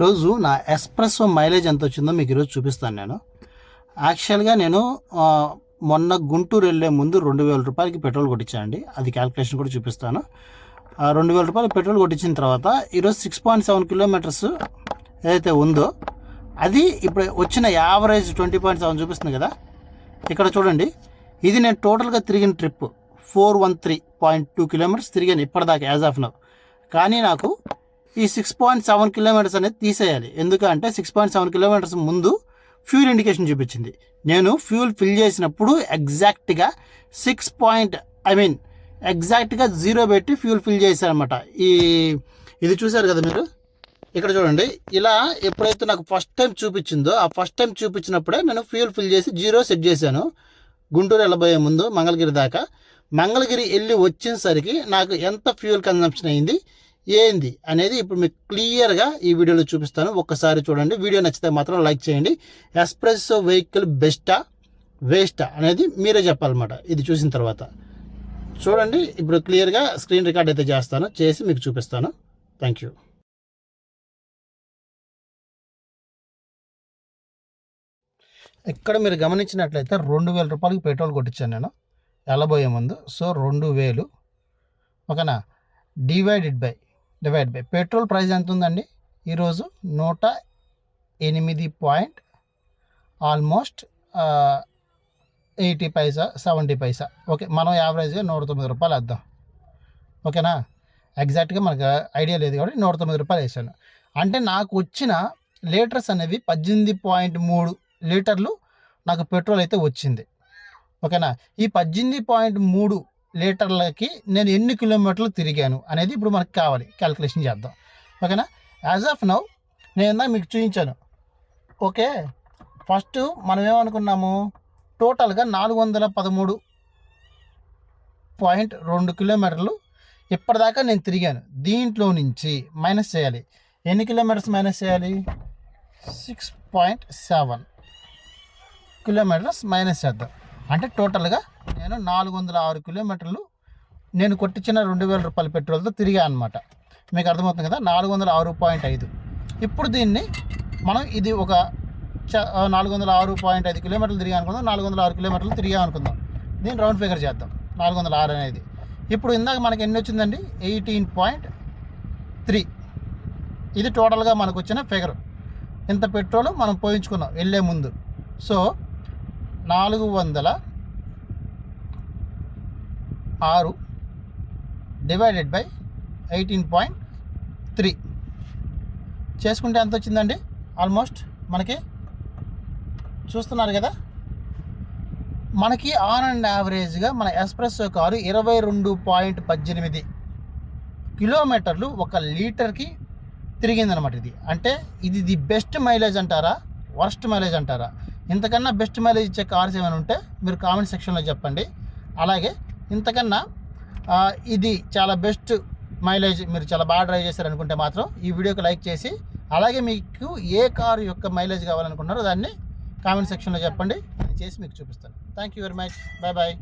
రోజు నా espresso mileage ఎంత వచ్చిందో మీకు ఈరోజు చూపిస్తాను నేను. యాక్చువల్గా నేను మొన్న గుంటూరు వెళ్ళే ముందు రెండు వేల రూపాయలకి పెట్రోల్ కొట్టించానండి. అది క్యాల్కులేషన్ కూడా చూపిస్తాను. రెండు వేల రూపాయలు పెట్రోల్ కొట్టించిన తర్వాత ఈరోజు సిక్స్ పాయింట్ సెవెన్ కిలోమీటర్స్ ఏదైతే ఉందో అది ఇప్పుడు వచ్చిన యావరేజ్ ట్వంటీ పాయింట్ సెవెన్ చూపిస్తుంది కదా. ఇక్కడ చూడండి ఇది నేను టోటల్గా తిరిగిన trip four one three point two kilometres తిరిగాను ఇప్పటిదాకా యాజ్ ఆఫ్ నవ్ కానీ నాకు ఈ సిక్స్ పాయింట్ సెవెన్ కిలోమీటర్స్ అనేది తీసేయాలి. ఎందుకంటే సిక్స్ పాయింట్ సెవెన్ కిలోమీటర్స్ ముందు ఫ్యూల్ ఇండికేషన్ చూపించింది. నేను ఫ్యూల్ ఫిల్ చేసినప్పుడు ఎగ్జాక్ట్గా సిక్స్ పాయింట్ ఐ మీన్ ఎగ్జాక్ట్గా జీరో పెట్టి ఫ్యూల్ ఫిల్ చేశాను అనమాట ఈ ఇది చూశారు కదా మీరు? ఇక్కడ చూడండి. ఇలా ఎప్పుడైతే నాకు ఫస్ట్ టైం చూపించిందో ఆ ఫస్ట్ టైం చూపించినప్పుడే నేను ఫ్యూల్ ఫిల్ చేసి జీరో సెట్ చేశాను. గుంటూరు వెళ్ళబోయే ముందు మంగళగిరి దాకా. మంగళగిరి వెళ్ళి వచ్చేసరికి నాకు ఎంత ఫ్యూల్ కన్జంప్షన్ అయింది? ఏంది అనేది ఇప్పుడు మీకు క్లియర్గా ఈ వీడియోలో చూపిస్తాను. ఒక్కసారి చూడండి. వీడియో నచ్చితే మాత్రం లైక్ చేయండి. ఎస్ప్రెస్సో వెహికల్ బెస్టా వేస్టా అనేది మీరే చెప్పాలన్నమాట. ఇది చూసిన తర్వాత. చూడండి. ఇప్పుడు క్లియర్గా స్క్రీన్ రికార్డ్ అయితే చేస్తాను. చేసి మీకు చూపిస్తాను. థ్యాంక్ యూ ఇక్కడ మీరు గమనించినట్లయితే రెండు వేల రూపాయలకి పెట్రోల్ కొట్టించాను నేను. వెళ్ళబోయే ముందు. సో రెండు వేలు. ఓకేనా? Divided by divide by petrol price ఎంత ఉందండి ఈరోజు నూట ఎనిమిది point almost eighty paisa seventy paisa. Okay మనం యావరేజ్గా నూట తొమ్మిది రూపాయలు వేద్దాం. ఓకేనా? ఎగ్జాక్ట్గా మనకు ఐడియా లేదు కాబట్టి నూట తొమ్మిది రూపాయలు వేసాను. అంటే నాకు వచ్చిన లీటర్స్ అనేవి పద్దెనిమిది పాయింట్ మూడు లీటర్లు నాకు పెట్రోల్ అయితే వచ్చింది. ఓకేనా? ఈ పద్దెనిమిది పాయింట్ మూడు లీటర్లకి నేను ఎన్ని కిలోమీటర్లు తిరిగాను అనేది ఇప్పుడు మనకు కావాలి. క్యాలిక్యులేషన్ చేద్దాం. ఓకేనా? యాజ్ ఆఫ్ నౌ నేను మీకు చూపించాను. ఓకే? ఫస్ట్ మనం ఏమనుకున్నాము? టోటల్గా నాలుగు వందల పదమూడు పాయింట్ రెండు కిలోమీటర్లు ఇప్పటిదాకా నేను తిరిగాను. దీంట్లో నుంచి మైనస్ చేయాలి. ఎన్ని కిలోమీటర్స్ మైనస్ చేయాలి? Six point seven kilometres minus చేద్దాం. అంటే టోటల్గా నేను నాలుగు వందల ఆరు కిలోమీటర్లు నేను కొట్టించిన రెండు వేల రూపాయల పెట్రోల్తో తిరిగా అనమాట మీకు అర్థమవుతుంది కదా? నాలుగు వందల ఆరు పాయింట్ ఐదు. ఇప్పుడు దీన్ని మనం ఇది ఒక చ- నాలుగు వందల ఆరు పాయింట్ ఐదు కిలోమీటర్లు తిరిగా అనుకుందాం. నాలుగు వందల ఆరు కిలోమీటర్లు తిరిగా అనుకుందాం. దీన్ని రౌండ్ ఫిగర్ చేద్దాం. నాలుగు వందల ఆరు అనేది. ఇప్పుడు ఇందాక మనకి ఎన్ని వచ్చిందండి? Eighteen point three. ఇది టోటల్గా మనకు వచ్చిన ఫిగర్. ఇంత పెట్రోల్ మనం పోయించుకున్నాం. వెళ్ళే ముందు. సో నాలుగు వందల ఆరు divided by eighteen point three. చేసుకుంటే ఎంత వచ్చిందండి? ఆల్మోస్ట్ మనకి చూస్తున్నారు కదా? మనకి ఆన్ అండ్ యావరేజ్గా మన ఎస్ప్రెస్సో కారు ఇరవై రెండు పాయింట్ పద్దెనిమిది కిలోమీటర్లు ఒక లీటర్కి తిరిగిందనమాట ఇది. అంటే ఇది ది బెస్ట్ మైలేజ్ అంటారా? వర్స్ట్ మైలేజ్ అంటారా? ఇంతకన్నా బెస్ట్ మైలేజ్ ఇచ్చే కార్స్ ఏమైనా ఉంటే మీరు కామెంట్ సెక్షన్లో చెప్పండి. అలాగే ఇంతకన్నా ఇది చాలా బెస్ట్ మైలేజ్ మీరు చాలా బాగా డ్రైవ్ చేశారనుకుంటే మాత్రం ఈ వీడియోకి లైక్ చేసి అలాగే మీకు ఏ కారు యొక్క మైలేజ్ కావాలనుకుంటున్నారో దాన్ని కామెంట్ సెక్షన్లో చెప్పండి. అది చేసి మీకు చూపిస్తాను. Thank you very much bye bye